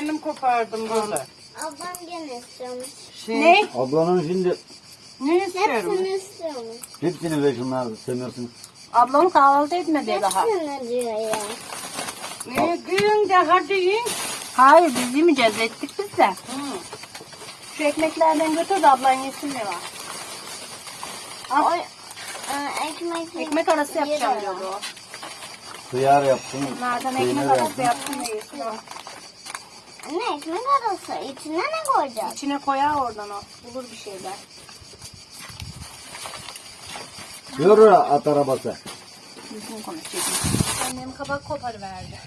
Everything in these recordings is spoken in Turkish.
Kendim kopardım böyle. Ablam gene istiyormuş. Şey, Ne? Ablanın şimdi Ne istiyorum? Hepsini istiyormuş. hepsini ver şunlar semirsin. Ablam kahvaltı etmedi daha. Hepsini diyor ya. Ne gün de hadi yiyin. Hayır biz yemeyeceğiz ettik biz de. Hı. Şu ekmeklerden götür de ablan yesin ne var. Al. Oy, e, ekmek, Ekmek arası yapacağım diyordu o. Hıyar yaptım. Nereden peynir ekmek arası yaptım. yapsın da yesin o. Anne ekmek arası. İçine ne koyacağız? İçine koyar oradan o. Bulur bir şeyler. Yürü at arabası. Düzgün konuşacağım. Annem kabak koparıverdi.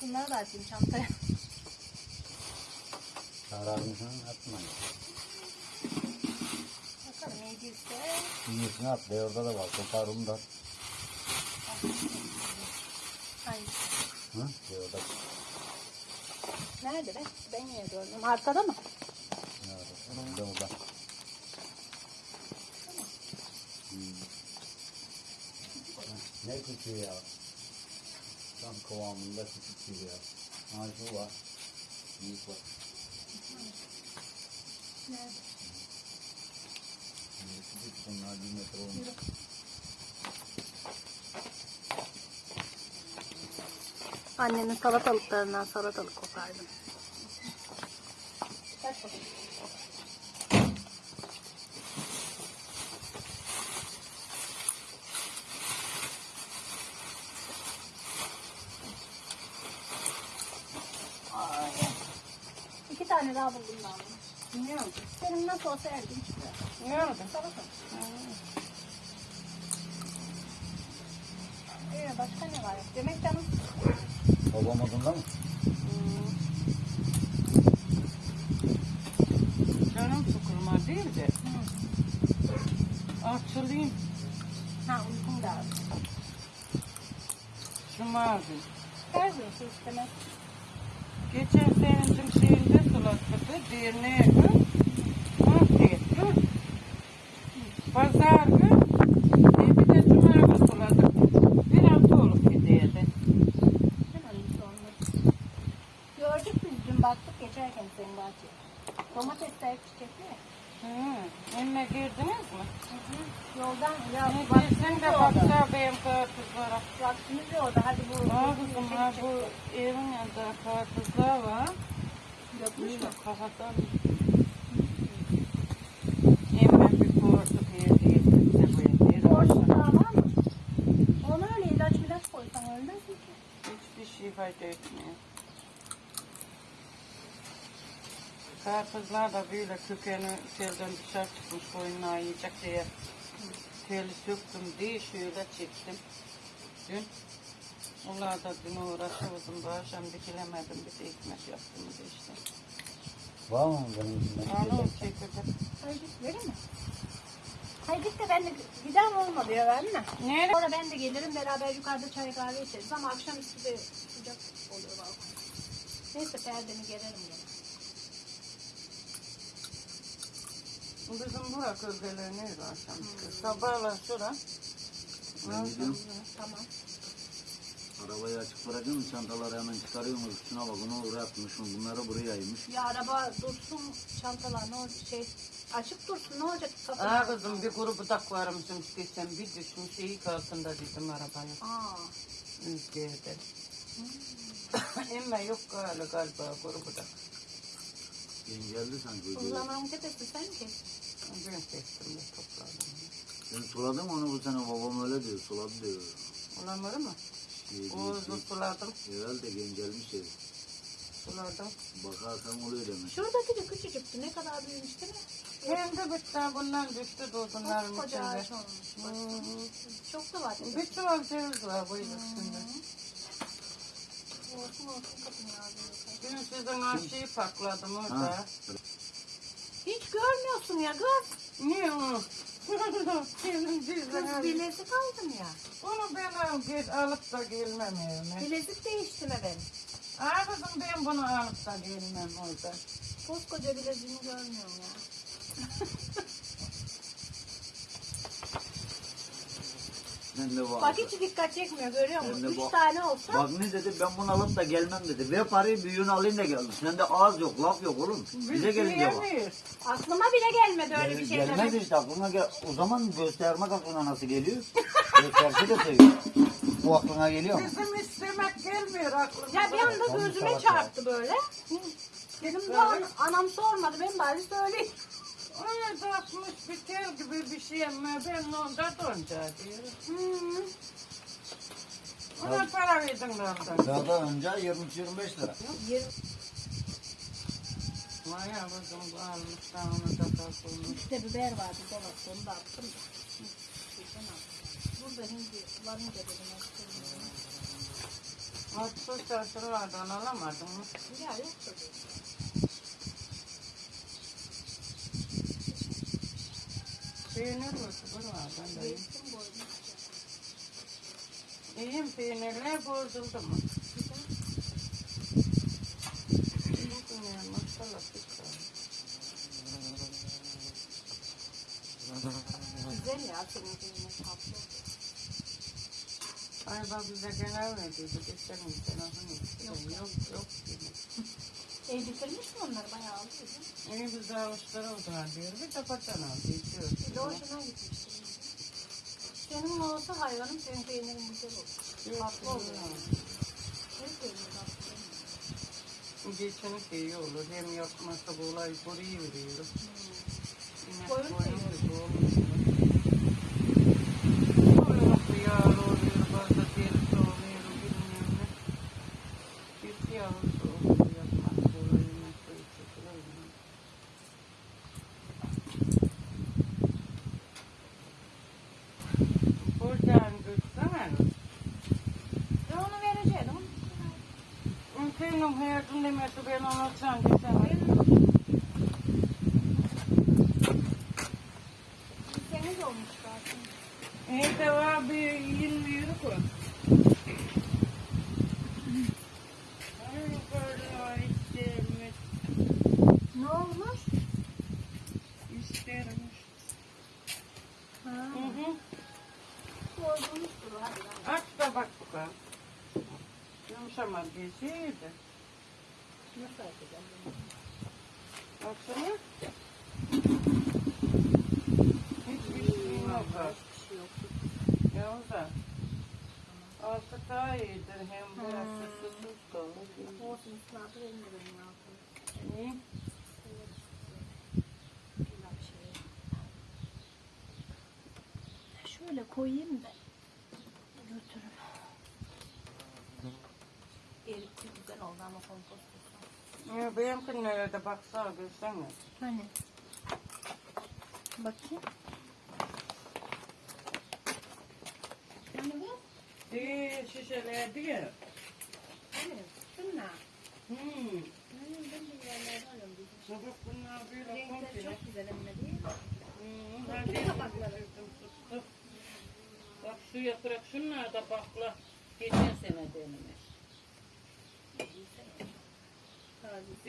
Şunları da atayım çantaya. Kararmışsın atma. Bakalım neyse. İyisini at. Orada da var. Koparım da. Hangisi? Hı? Orada. Nerede be? Ben niye gördüm? Arkada mı? Nerede? Orada. Hmm. Ne küçüğü ya. Tam kıvamında küçük gibi ya. Ha şu var. Büyük var. Nerede? Ne Küçük bunlar bir metre olmuş. Annemin salatalıklarından salatalık kopardım. Ay. İki tane daha buldum ben oldu? Senin nasıl olsa erdim çıkıyor. Ne oldu? Şu mavi. Her gün su istemez. Geçen senenin şeyinde sulatırdı. Diğerine yakın. Mahvetti. Pazar gün. E bir de cuma günü suladık. Bir hafta olup gidiyordu. Hemen bir olmaz. Gördük biz dün baktık geçerken senin bahçeye. Domatesler hep çiçekli ya. Hı. Emme girdiniz mi? Yoldan ya Ne vaktimiz girsen de yolda. baksa benim karpuzlara. Vaktimiz yolda. Hadi bu. Aa kızım ha bu evin yanında karpuzlar var. Dökmüş mü? Kafadan. Emme bir portuk yedi yedim de bu yedir. Borçlu daha var mı? Onu öyle ilaç milaç koysan ölmez mi ki? Hiçbir şey fayda etmiyor. Karpuzlar da böyle kökeni selden dışarı çıkmış koyunlar yiyecek diye. Teli söktüm diye şöyle çektim. Dün. Onlar da dün uğraşıyordum. Bu akşam dikilemedim. Bir de ekmek yaptım da işte. Var mı benim içinde? Anam çekildi. Haydi vereyim mi? Haydi de ben de giden olmadı ya ben mi? Nerede? Sonra ben de gelirim beraber yukarıda çay kahve içeriz ama akşamüstü de sıcak oluyor balkon. Neyse perdemi gererim gene. Bizim bura kölgeler nerede akşam? Sabahlar şura. Ben gidiyorum. Tamam. Arabayı açık bırakıyorum. Çantaları hemen çıkarıyorum. Şuna bak bunu oraya atmışım. Bunları buraya yaymış. Ya araba dursun çantalar ne olacak şey açık dursun ne olacak kapı. Aa kızım bir kuru budak varmışım istesem bir düşmüş ilk altında dedim arabaya. Aa. Rüzgarda. Ama yok galiba galiba kuru budak. Engelli sanki. Zaman tepesi sen ki. Ben kestim de topladım. Ben suladım onu bu sene babam öyle diyor. Suladı diyor. Ulanır mı? Şey, Oğuzlu suladım. Herhalde gencelmiş şey. Suladım. Bakarsan oluyor demek. Şuradaki de küçücüktü ne kadar büyümüş değil mi? Hem de bitti bundan düştü dozunların Koca içinde. ağaç olmuş. Hı hı. Çok da var. Bir çuval ceviz var bu üstünde. Olsun olsun kapın ağzını. Dün sizin aşıyı pakladım orada. Ha. Hiç görmüyorsun ya kız. Niye o? Kız bilezik aldım ya. Onu ben al, gel, alıp da gelmem evime. Bilezik değiştirme benim. Aa kızım ben bunu alıp da gelmem orada. Koskoca bileziğini görmüyorum ya. Ben de vardı. Bak hiç dikkat çekmiyor görüyor musun? De Üç bak- tane olsa Bak ne dedi ben bunu alıp da gelmem dedi. Ver parayı büyüğünü alayım da geldim. Sende ağız yok laf yok oğlum. Bize gelince bak. Yiyemeyiz. aklıma bile gelmedi öyle Gel- bir şey gelmez demek. işte aklına gel. O zaman göstermek aklına nasıl geliyor? Gösterse de seviyor. Bu aklına geliyor mu? Bizim istemek gelmiyor aklımıza. Ya bir anda Tam gözüme salak çarptı böyle. Dedim bu an, anam sormadı ben bari söyleyeyim. Ona takmış bir tel gibi bir şey ama ben onda donca diyorum. Hmm. Ona para verdim ondan. Daha önce 23-25 lira. Maya kızım bu almış da onu da takılmış. İşte biber vardı dolapta onu da attım da. Hı, şeyden aldım. Burada hindi varınca dedim attım. Mutlu sözü vardı onu alamadın mı? Ya yok tabii. Peynir de. Geçtim boydum. İyiyim peynirler bozuldu mu? Bugün ya maşallah güzel. Ya senin peynir tatlı. Ay bak bize genel verdiydi. Geçen gün sen istedim. Yok yok. Bitirmiş mi onlar bayağı aldı bizim. İyi biz de avuçları oldu diyor. Bir de paçan aldı. Bir de hoşuna gitmişti. Senin olsa hayvanım senin peynirin güzel olur. Tatlı olur. Her peynir tatlı. Geçen iyi olur. Hem yapmasa bu olay koruyu veriyor. İnek Koyun koyun seviyorum. gibi olmuyor. Koyun yağlı oluyor. Bazı derisi oluyor. Bilmiyorum ne. Bir yağlısı oluyor. Yapmak kolay. Yemek koyu çekilir. Buradan götsene. Ben onu vereceğim. Senin hayatın demesi ben ona sen desene. Temiz olmuş zaten. İyi de var bir yirmi euro koy. Ay yukarıda istermiş, Ne olmuş? istermiş. Ha. Hı hı. Bozulmuştur o hadi lan. Aç da bak bakalım. Yumuşamaz bir şeydi. Nasıl yapacağım bunu? Baksana. Hiçbir şey yok. ha. Hiçbir şey yok. Yavuz da. Altı daha iyidir. Hem biraz susuz kalır. Olsun ıslatı benim de benim altım. İyi. Güzel bir şey. Şöyle koyayım da götürün. Erikli güzel oldu ama kompost olsun. Ya benimki nerede baksana görsene. Hani? Bakayım. Hani bu? Değil şişelerdi ya. Hani? Şunlar. Hmm. Hani ben de yerlerden alıyorum. Sabah bunlar böyle komple. çok güzel hem de değil mi? Hmm. Hadi tabakları. tuttu. Bak şu yaprak şunlar da bakla. Geçen sene denime.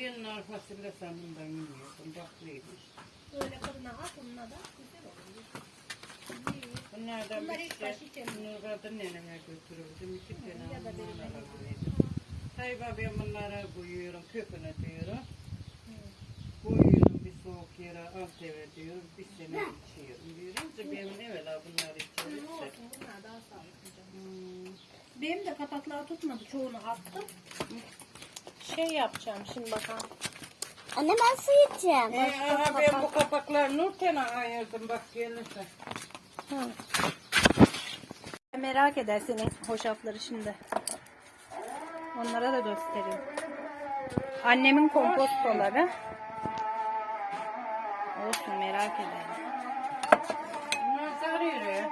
Fasulye sandım ben yemiyordum. Baklıymış. Böyle fırına at onunla da güzel olur. Bunlardan Bunlar bir ilk baş hiç yemiyorum. Nurgaz'ın neneme götürürdüm. İki tane Ya da benim onlara elim. koydum. Hayba ben bunlara koyuyorum. Köküne diyorum. Koyuyorum bir soğuk yere alt eve diyorum. Bir sene içiyorum diyorum. Benim evvela bunlar içiyorum. Olsun bunlar daha sağlıklı canım. Hmm. Benim de kapaklar tutmadı. Çoğunu attım. Şey yapacağım şimdi bakalım. Anne ben su içeceğim. E, aha ben bu kapakları Nurten'e ayırdım bak gelirse. Merak eder senin hoşafları şimdi. Onlara da göstereyim. Annemin kompostoları. Olsun merak eder. Bunlar sarıyor.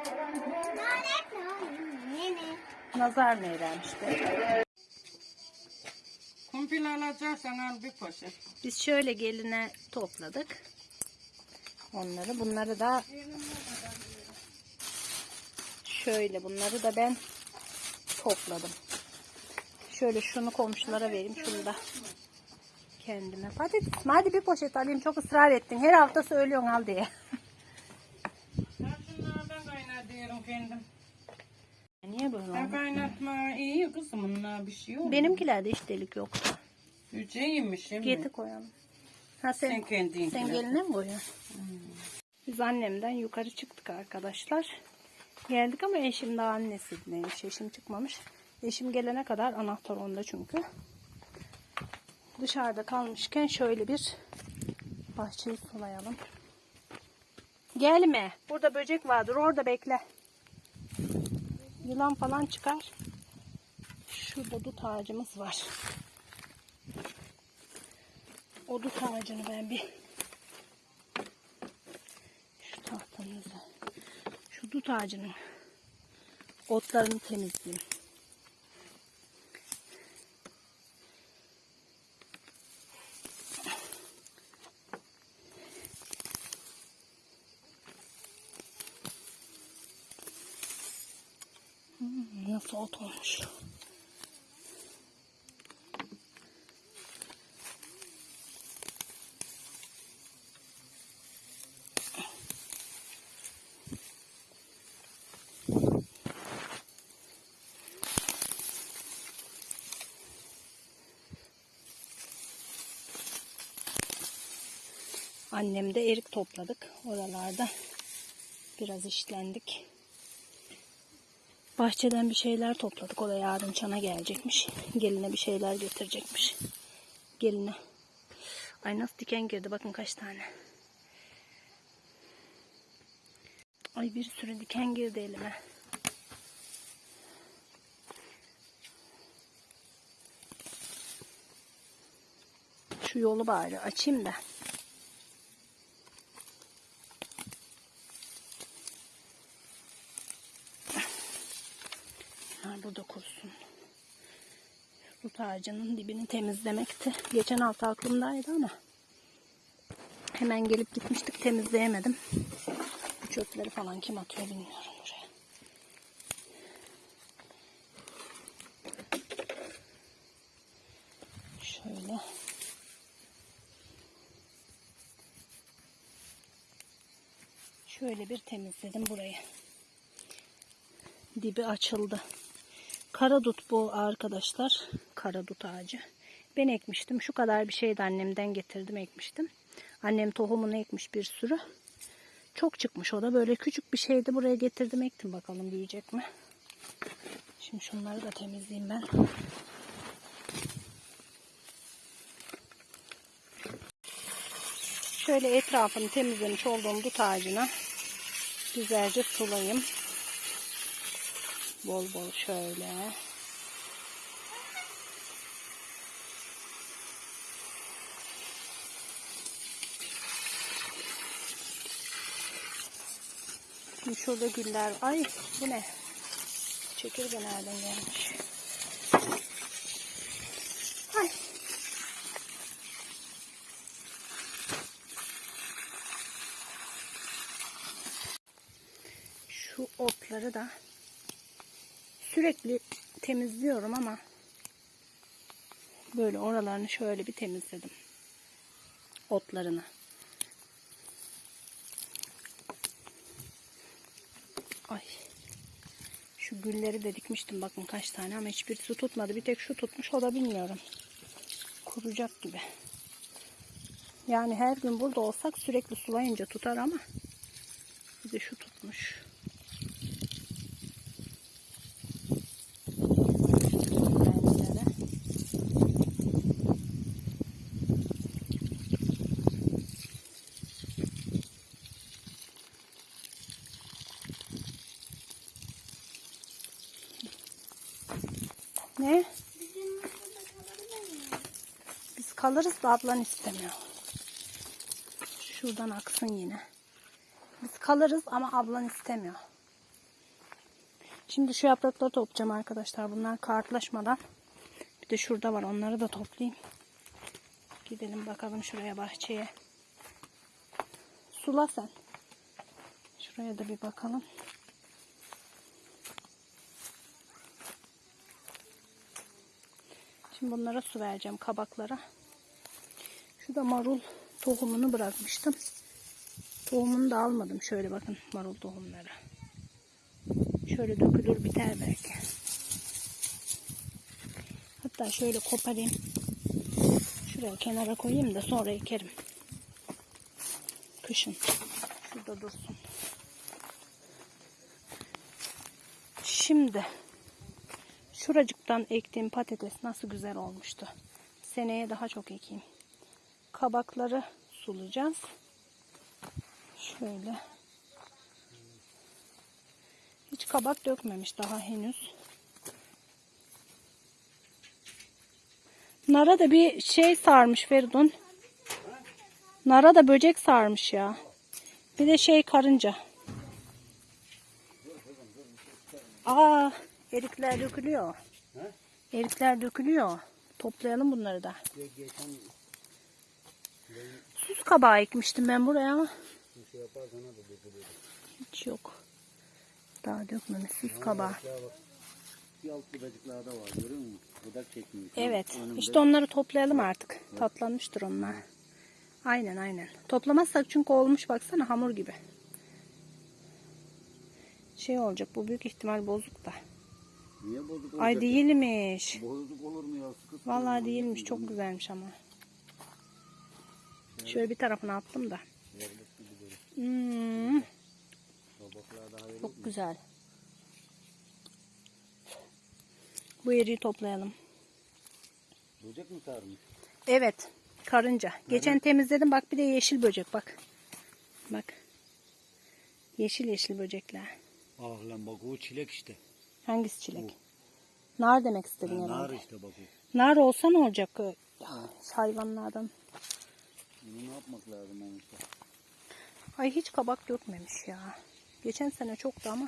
Nazar meyrem işte. Kumpir alacaksan al bir poşet. Biz şöyle geline topladık. Onları. Bunları da şöyle bunları da ben topladım. Şöyle şunu komşulara vereyim. Şunu da kendime. Hadi, hadi bir poşet alayım. Çok ısrar ettin. Her hafta söylüyorsun al diye. Ben şunlardan kaynar diyorum kendim. Niye böyle Ha, oldu? kaynatma iyi bunlar bir şey yok. Benimkilerde hiç delik yoktu. Yüceymiş şimdi. Geti koyalım. Ha sen, Sen kendin. sen geline mi koyuyorsun? Biz annemden yukarı çıktık arkadaşlar. Geldik ama eşim daha annesindeymiş. Eşim çıkmamış. Eşim gelene kadar anahtar onda çünkü. Dışarıda kalmışken şöyle bir bahçeyi sulayalım. Gelme. Burada böcek vardır. Orada bekle. Yılan falan çıkar. Şurada dut ağacımız var. O dut ağacını ben bir şu tahtamızı şu dut ağacının otlarını temizleyeyim. Hmm, Nasıl ot olmuş. Annem de erik topladık. Oralarda biraz işlendik. Bahçeden bir şeyler topladık. O da yarın çana gelecekmiş. Geline bir şeyler getirecekmiş. Geline. Ay nasıl diken girdi. Bakın kaç tane. Ay bir sürü diken girdi elime. Şu yolu bari açayım da. Burada kurusun. Dut ağacının dibini temizlemekti. Geçen hafta aklımdaydı ama hemen gelip gitmiştik temizleyemedim. Çöpleri falan kim atıyor bilmiyorum buraya. Şöyle. Şöyle bir temizledim burayı. Dibi açıldı. Karadut bu arkadaşlar. Karadut ağacı. Ben ekmiştim. Şu kadar bir şeydi annemden getirdim ekmiştim. Annem tohumunu ekmiş bir sürü. Çok çıkmış o da. Böyle küçük bir şeydi. Buraya getirdim ektim. Bakalım büyüyecek mi? Şimdi şunları da temizleyeyim ben. Şöyle etrafını temizlemiş olduğum dut ağacına güzelce sulayayım. Bol bol şöyle. Şimdi şurada güller. Ay bu ne? Çekirge nereden gelmiş? Ay. Şu otları da sürekli temizliyorum ama böyle oralarını şöyle bir temizledim. Otlarını. Ay. Şu gülleri de dikmiştim bakın kaç tane ama hiçbirisi tutmadı. Bir tek şu tutmuş o da bilmiyorum. Kuracak gibi. Yani her gün burada olsak sürekli sulayınca tutar ama bir de şu tutmuş. Bence de. Ne? Biz kalırız da ablan istemiyor. Şuradan aksın yine. Biz kalırız ama ablan istemiyor. Şimdi şu yaprakları toplayacağım arkadaşlar. Bunlar kartlaşmadan. Bir de şurada var. Onları da toplayayım. Gidelim bakalım şuraya bahçeye. Sula sen. Şuraya da bir bakalım. Şimdi bunlara su vereceğim kabaklara. Şurada marul tohumunu bırakmıştım. Tohumunu da almadım. Şöyle bakın marul tohumları. Şöyle dökülür biter belki. Hatta şöyle koparayım. Şuraya kenara koyayım da sonra ekerim. Kışın. Şurada dursun. Şimdi şuracıktan ektiğim patates nasıl güzel olmuştu. Seneye daha çok ekeyim. Kabakları sulayacağız. Şöyle. Hiç kabak dökmemiş daha henüz. Nara da bir şey sarmış Feridun. Nara da böcek sarmış ya. Bir de şey karınca. Aa, erikler dökülüyor. Erikler dökülüyor. Toplayalım bunları da. Geçen Sus kabağı ekmiştim ben buraya ama bir şey yaparsan da dökülüyor. hiç yok. Daha dökmemiş sus kabağı. Ya. Bir alt budacıklarda var görüyor musun? Budak çekmiş. Evet. Önümde işte onları toplayalım artık. Tatlanmıştır onlar. Aynen aynen. Toplamazsak çünkü olmuş baksana hamur gibi. Şey olacak bu büyük ihtimal bozuk da. Niye bozuk olacak? Ay değilmiş. Bozuk olur mu ya? Sıkı sıkı Vallahi değilmiş. Çok güzelmiş ama. Şöyle bir tarafına attım da. Hmm, çok güzel. Bu eriği toplayalım. Böcek mi sarmış? Evet. Karınca. Geçen temizledim. Bak bir de yeşil böcek bak. Bak. Yeşil yeşil böcekler. Ah lan bak o çilek işte. Hangisi çilek? Nar demek istedin Ha, nar herhalde. işte bak o. Nar olsa ne olacak? Ya, hayvanlardan. Bunu ne yapmak lazım onun işte? Ay hiç kabak dökmemiş ya. Geçen sene çoktu ama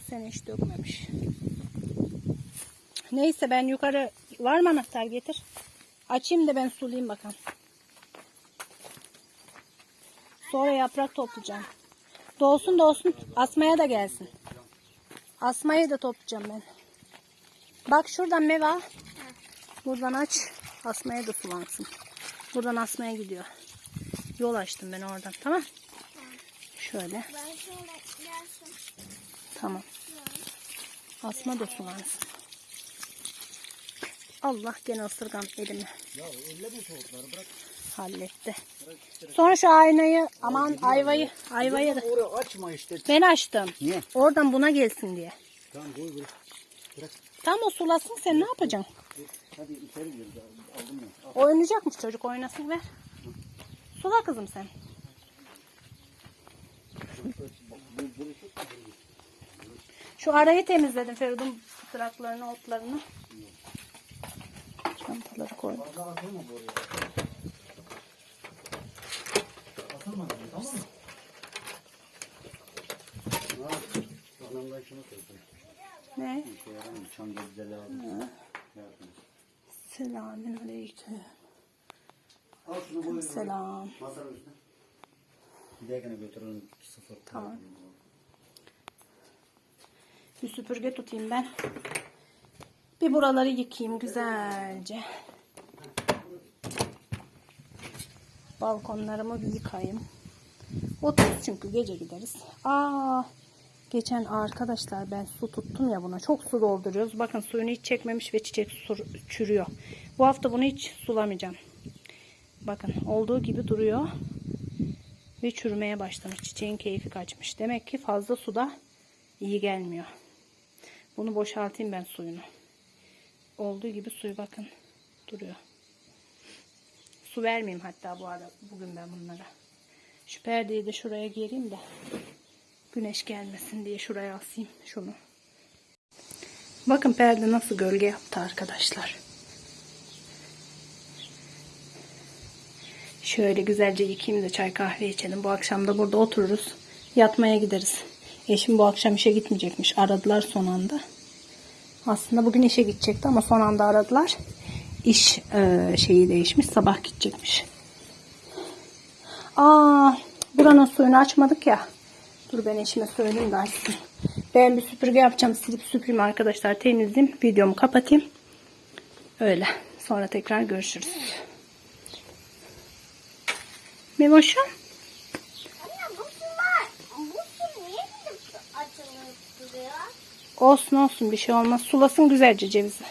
bu sene hiç dökmemiş. Neyse ben yukarı var mı anahtar getir. Açayım da ben sulayayım bakalım. Sonra yaprak toplayacağım. Dolsun dolsun. Asmaya da gelsin. Asmayı da toplayacağım ben. Bak şuradan meva. Buradan aç. Asmaya da sulansın. Buradan asmaya gidiyor. Yol açtım ben oradan. Tamam. Şöyle. Tamam. Asma da sulansın. Allah gene ısırgan elimi Ya elleme soğukları bırak. Halletti. Sonra şu aynayı aman ayvayı ayvayı da açma işte. ben açtım. Niye? Oradan buna gelsin diye. Tamam koy bırak. Bırak. Tam o sulasın sen ne yapacaksın? Hadi içeri gir. Aldım ya. Al. Oynayacakmış çocuk oynasın ver. Sula kızım sen. Şu arayı temizledim Feridun fıtraklarını, otlarını. Çantaları koydum. Fazla atılma bu oraya. Atılma tamam mı? Ha, anamdan şunu koydum. Ne? Bir şey yaramıyor. Çamda bize lazım. Yardım. Selamün aleyküm. Al şunu koy. Selam. Masanın üstüne. Bir dahakine götürün. Sıfır. Tamam. Bir süpürge tutayım ben. Bir buraları yıkayayım güzelce. Balkonlarımı bir yıkayayım. Oturuz çünkü gece gideriz. Aa, geçen arkadaşlar ben su tuttum ya buna. Çok su dolduruyoruz. Bakın suyunu hiç çekmemiş ve çiçek sur- çürüyor. Bu hafta bunu hiç sulamayacağım. Bakın olduğu gibi duruyor. Ve çürümeye başlamış. Çiçeğin keyfi kaçmış. Demek ki fazla suda iyi gelmiyor. Bunu boşaltayım ben suyunu. Olduğu gibi suyu bakın duruyor. Su vermeyeyim hatta bu arada bugün ben bunlara. Şu perdeyi de şuraya gereyim de güneş gelmesin diye şuraya asayım şunu. Bakın perde nasıl gölge yaptı arkadaşlar. Şöyle güzelce yıkayayım da çay kahve içelim. Bu akşam da burada otururuz. Yatmaya gideriz. Eşim bu akşam işe gitmeyecekmiş. Aradılar son anda. Aslında bugün işe gidecekti ama son anda aradılar. İş e, şeyi değişmiş. Sabah gidecekmiş. Aa, buranın suyunu açmadık ya. Dur ben eşime söyleyeyim de açsın. Ben bir süpürge yapacağım. Silip süpüreyim arkadaşlar. Temizleyeyim. Videomu kapatayım. Öyle. Sonra tekrar görüşürüz. Memoşum. Anne bu sular, bu su niye gidip açılır? duruyor. Olsun olsun bir şey olmaz. Sulasın güzelce cevizi.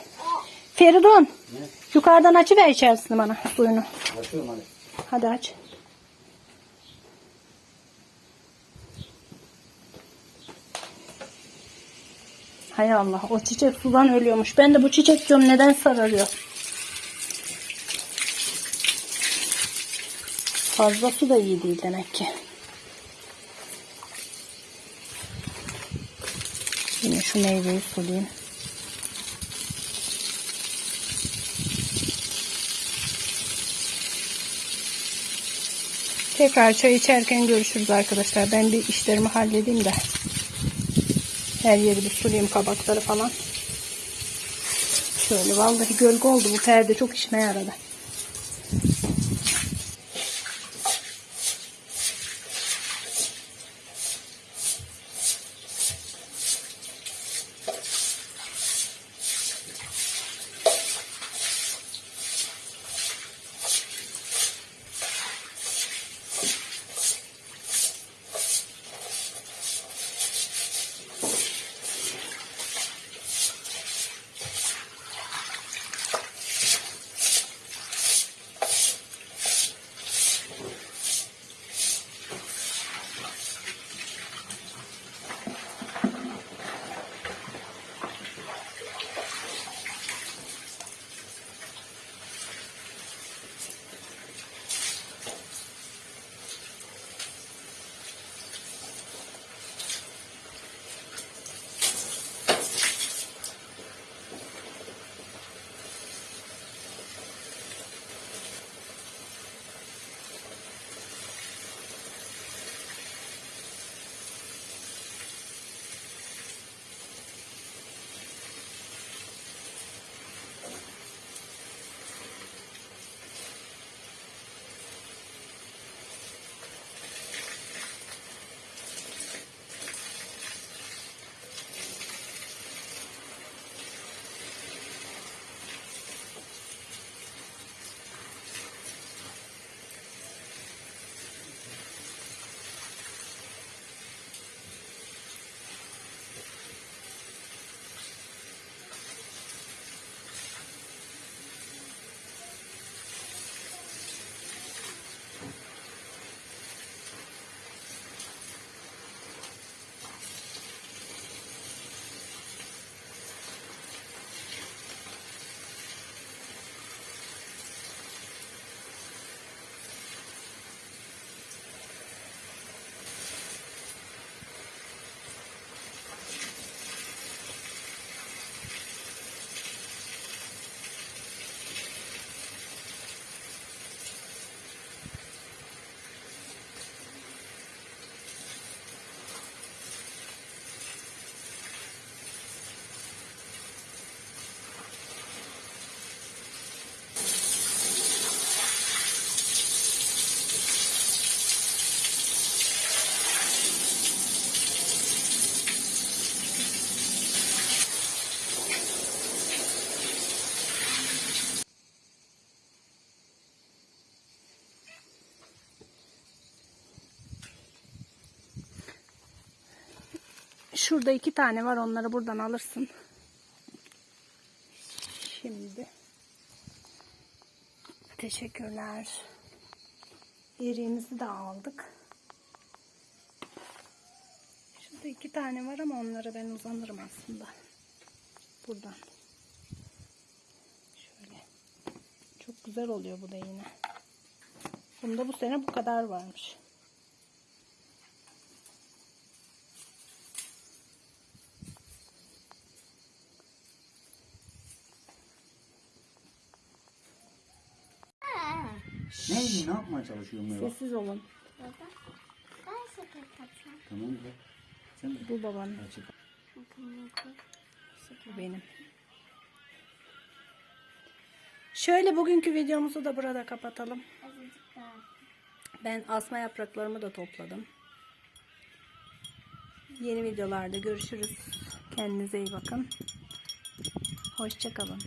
Feridun. Ne? Yukarıdan açıver içerisini bana suyunu. Açıyorum hadi. Hadi aç. Hay Allah o çiçek sudan ölüyormuş. Ben de bu çiçek diyorum neden sararıyor. Fazla su da iyi değil demek ki. Yine şu meyveyi sulayayım. Tekrar çay içerken görüşürüz arkadaşlar. Ben bir işlerimi halledeyim de. Her yeri bir sulayayım kabakları falan. Şöyle vallahi gölge oldu bu perde çok işime yaradı. Şurada iki tane var onları buradan alırsın. Şimdi. Teşekkürler. Eriğimizi de aldık. Şurada iki tane var ama onlara ben uzanırım aslında. Buradan. Şöyle. Çok güzel oluyor bu da yine. Bunda bu sene bu kadar varmış. Neydi ne yapmaya çalışıyorum ya? Sessiz olun. Baba. Ben sakın kaçma. Tamam mı? Sen de Bu babanın. açık. Bu benim. Şöyle bugünkü videomuzu da burada kapatalım. Ben asma yapraklarımı da topladım. Yeni videolarda görüşürüz. Kendinize iyi bakın. Hoşçakalın.